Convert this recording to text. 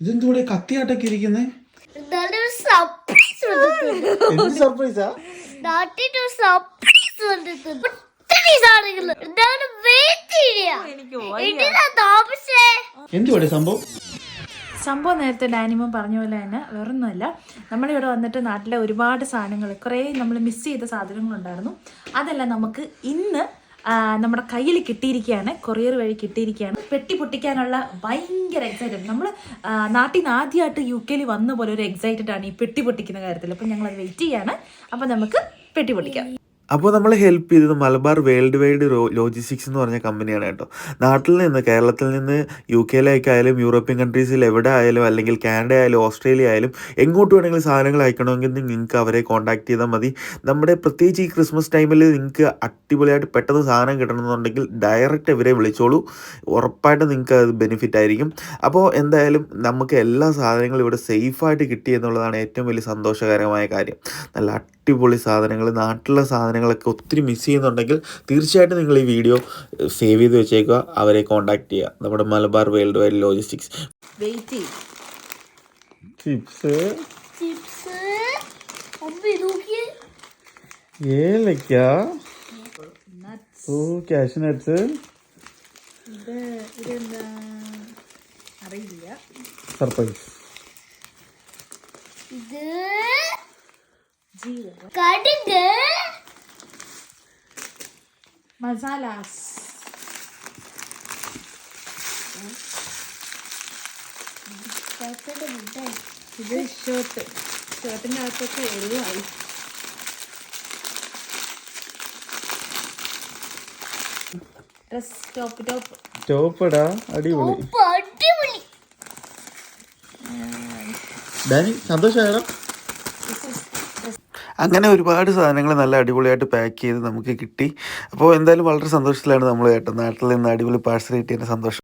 ഇതെന്തൂടെ കത്തിയാട്ടൊക്കെ ഇരിക്കുന്നേ സർപ്രൈസ് എന്തുവാടെ സംഭവം? സംഭവം നേരത്തെ ഡാനിമ പറഞ്ഞ പോലെ തന്നെ വേറൊന്നുമല്ല. നമ്മളിവിടെ വന്നിട്ട് നാട്ടിലെ ഒരുപാട് സാധനങ്ങൾ കുറേ നമ്മൾ മിസ് ചെയ്ത സാധനങ്ങളുണ്ടായിരുന്നു. അതെല്ലാം നമുക്ക് ഇന്ന് നമ്മുടെ കയ്യിൽ കിട്ടിയിരിക്കുകയാണ് കൊറിയർ വഴി കിട്ടിയിരിക്കുകയാണ്. പെട്ടി പൊട്ടിക്കാനുള്ള ഭയങ്കര എക്സൈറ്റഡ് നമ്മൾ നാട്ടിൽ നിന്ന് ആദ്യമായിട്ട് യു കെയിൽ വന്ന പോലെ ഒരു എക്സൈറ്റഡ് ആണ് ഈ പെട്ടി പൊട്ടിക്കുന്ന കാര്യത്തിൽ. അപ്പം ഞങ്ങൾ അത് വെയിറ്റ് ചെയ്യാണ്. അപ്പം നമുക്ക് പെട്ടി പൊട്ടിക്കാം. അപ്പോൾ നമ്മൾ ഹെൽപ്പ് ചെയ്തത് മലബാർ വേൾഡ് വൈഡ് ലോജിസ്റ്റിക്സ് എന്ന് പറഞ്ഞ കമ്പനിയാണ് കേട്ടോ. നാട്ടിൽ നിന്ന് കേരളത്തിൽ നിന്ന് യു കെയിലേക്കായാലും യൂറോപ്യൻ കൺട്രീസിൽ എവിടെ ആയാലും അല്ലെങ്കിൽ കാനഡ ആയാലും ഓസ്ട്രേലിയ ആയാലും എങ്ങോട്ട് വേണമെങ്കിലും സാധനങ്ങൾ അയക്കണമെങ്കിൽ നിങ്ങൾക്ക് അവരെ കോൺടാക്ട് ചെയ്താൽ മതി. നമ്മുടെ പ്രത്യേകിച്ച് ഈ ക്രിസ്മസ് ടൈമിൽ നിങ്ങൾക്ക് അടിപൊളിയായിട്ട് പെട്ടെന്ന് സാധനം കിട്ടണമെന്നുണ്ടെങ്കിൽ ഡയറക്റ്റ് ഇവരെ വിളിച്ചോളൂ. ഉറപ്പായിട്ട് നിങ്ങൾക്ക് അത് ബെനിഫിറ്റ് ആയിരിക്കും. അപ്പോൾ എന്തായാലും നമുക്ക് എല്ലാ സാധനങ്ങളും ഇവിടെ സേഫായിട്ട് കിട്ടി എന്നുള്ളതാണ് ഏറ്റവും വലിയ സന്തോഷകരമായ കാര്യം. നല്ല അടിപൊളി സാധനങ്ങൾ നാട്ടിലുള്ള സാധനങ്ങളൊക്കെ ഒത്തിരി മിസ് ചെയ്യുന്നുണ്ടെങ്കിൽ തീർച്ചയായിട്ടും നിങ്ങൾ ഈ വീഡിയോ സേവ് ചെയ്ത് വെച്ചേക്കുക. അവരെ കോൺടാക്ട് ചെയ്യുക. നമ്മുടെ Malabar world wide logistics chips ഏലക്ക. ഓ ക്യാഷ് നട്ട്സ് സർപ്രൈസ് ഇത് ജീരകം. കടുക്. മസാലാസ്. ഇത് ഷർട്ട് ഷർട്ടിന്റെ അകത്തൊക്കെ എരിവായി. Dress top top. ടോപ്പടാ അടിപൊളി. ഡാനി സന്തോഷമായടാ അങ്ങനെ ഒരുപാട് സാധനങ്ങൾ നല്ല അടിപൊളിയായിട്ട് പാക്ക് ചെയ്ത് നമുക്ക് കിട്ടി. അപ്പോൾ എന്തായാലും വളരെ സന്തോഷത്തിലാണ് നമ്മൾ ഏട്ടൻ. നാട്ടിൽ നിന്ന് അടിപൊളി പാഴ്സൽ കിട്ടിയതിന്റെ സന്തോഷം.